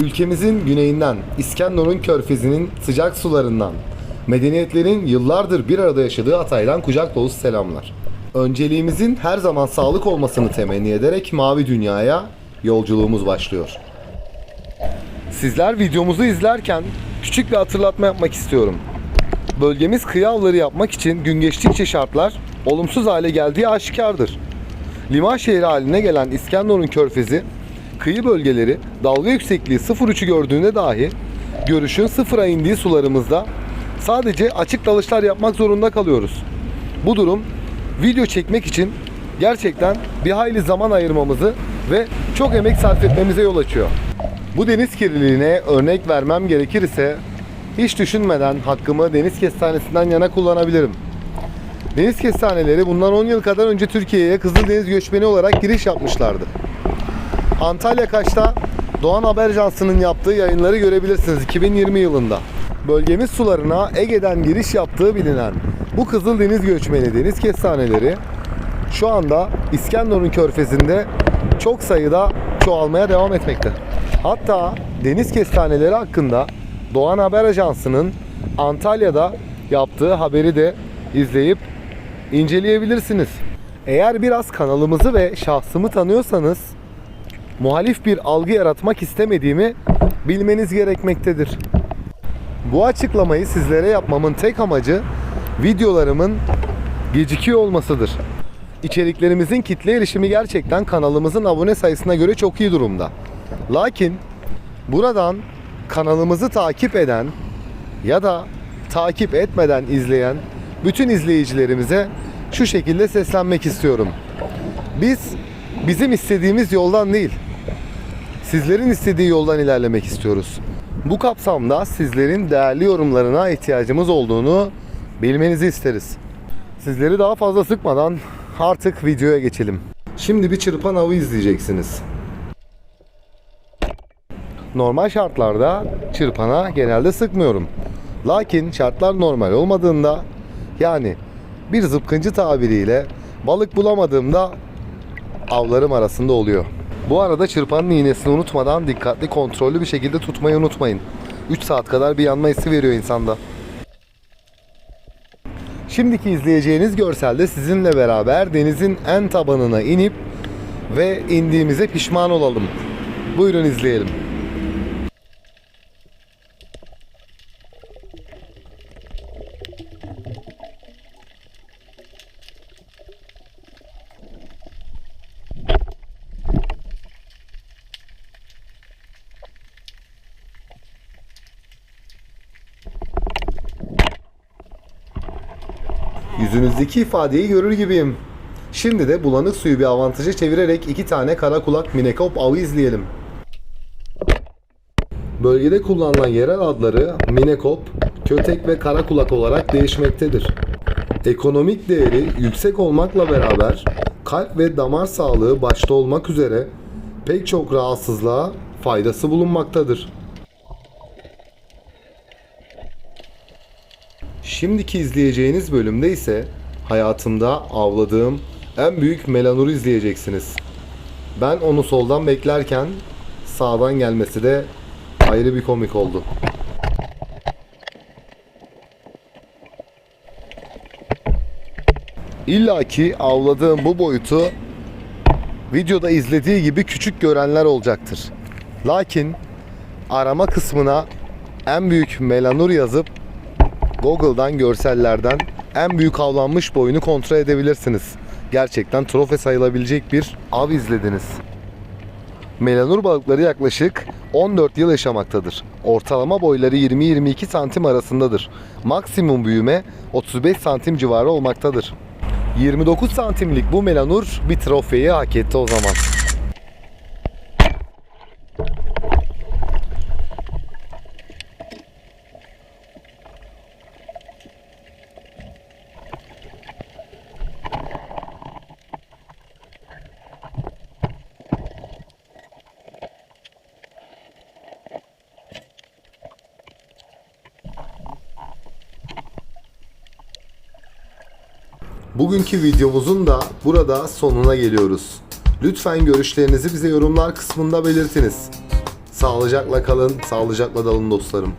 Ülkemizin güneyinden, İskenderun körfezinin sıcak sularından, medeniyetlerin yıllardır bir arada yaşadığı Hatay'dan kucak dolusu selamlar. Önceliğimizin her zaman sağlık olmasını temenni ederek Mavi Dünya'ya yolculuğumuz başlıyor. Sizler videomuzu izlerken küçük bir hatırlatma yapmak istiyorum. Bölgemiz kıyı avları yapmak için gün geçtikçe şartlar olumsuz hale geldiği aşikardır. Liman şehri haline gelen İskenderun Körfezi, kıyı bölgeleri dalga yüksekliği 0.3'ü gördüğünde dahi görüşün sıfıra indiği sularımızda sadece açık dalışlar yapmak zorunda kalıyoruz. Bu durum video çekmek için gerçekten bir hayli zaman ayırmamızı ve çok emek sarf etmemize yol açıyor. Bu deniz kirliliğine örnek vermem gerekirse hiç düşünmeden hakkımı deniz kestanesinden yana kullanabilirim. Deniz kestaneleri bundan 10 yıl kadar önce Türkiye'ye Kızıldeniz göçmeni olarak giriş yapmışlardı. Antalya Kaş'ta Doğan Haber Ajansı'nın yaptığı yayınları görebilirsiniz 2020 yılında. Bölgemiz sularına Ege'den giriş yaptığı bilinen bu Kızıldeniz göçmeni deniz kestaneleri şu anda İskenderun Körfezi'nde çok sayıda çoğalmaya devam etmekte. Hatta deniz kestaneleri hakkında Doğan Haber Ajansı'nın Antalya'da yaptığı haberi de izleyip inceleyebilirsiniz. Eğer biraz kanalımızı ve şahsımı tanıyorsanız muhalif bir algı yaratmak istemediğimi bilmeniz gerekmektedir. Bu açıklamayı sizlere yapmamın tek amacı videolarımın gecikiyor olmasıdır. İçeriklerimizin kitle erişimi gerçekten kanalımızın abone sayısına göre çok iyi durumda. Lakin buradan kanalımızı takip eden ya da takip etmeden izleyen bütün izleyicilerimize şu şekilde seslenmek istiyorum. Biz bizim istediğimiz yoldan değil, sizlerin istediği yoldan ilerlemek istiyoruz. Bu kapsamda sizlerin değerli yorumlarına ihtiyacımız olduğunu bilmenizi isteriz. Sizleri daha fazla sıkmadan artık videoya geçelim. Şimdi bir çırpan avı izleyeceksiniz. Normal şartlarda çırpana genelde sıkmıyorum. Lakin şartlar normal olmadığında yani bir zıpkıncı tabiriyle balık bulamadığımda avlarım arasında oluyor. Bu arada çırpanın iğnesini unutmadan dikkatli kontrollü bir şekilde tutmayı unutmayın. 3 saat kadar bir yanma hissi veriyor insanda. Şimdiki izleyeceğiniz görselde sizinle beraber denizin en tabanına inip ve indiğimize pişman olalım. Buyurun izleyelim. Yüzünüzdeki ifadeyi görür gibiyim. Şimdi de bulanık suyu bir avantaja çevirerek iki tane kara kulak minekop avı izleyelim. Bölgede kullanılan yerel adları minekop, kötek ve kara kulak olarak değişmektedir. Ekonomik değeri yüksek olmakla beraber kalp ve damar sağlığı başta olmak üzere pek çok rahatsızlığa faydası bulunmaktadır. Şimdiki izleyeceğiniz bölümde ise hayatımda avladığım en büyük melanuru izleyeceksiniz. Ben onu soldan beklerken sağdan gelmesi de ayrı bir komik oldu. İlla ki avladığım bu boyutu videoda izlediği gibi küçük görenler olacaktır. Lakin arama kısmına en büyük melanur yazıp Google'dan görsellerden en büyük avlanmış boyunu kontrol edebilirsiniz. Gerçekten trofe sayılabilecek bir av izlediniz. Melanur balıkları yaklaşık 14 yıl yaşamaktadır. Ortalama boyları 20-22 santim arasındadır. Maksimum büyüme 35 santim civarı olmaktadır. 29 santimlik bu melanur bir trofeyi hak etti o zaman. Bugünkü videomuzun da burada sonuna geliyoruz. Lütfen görüşlerinizi bize yorumlar kısmında belirtiniz. Sağlıcakla kalın, sağlıcakla dalın dostlarım.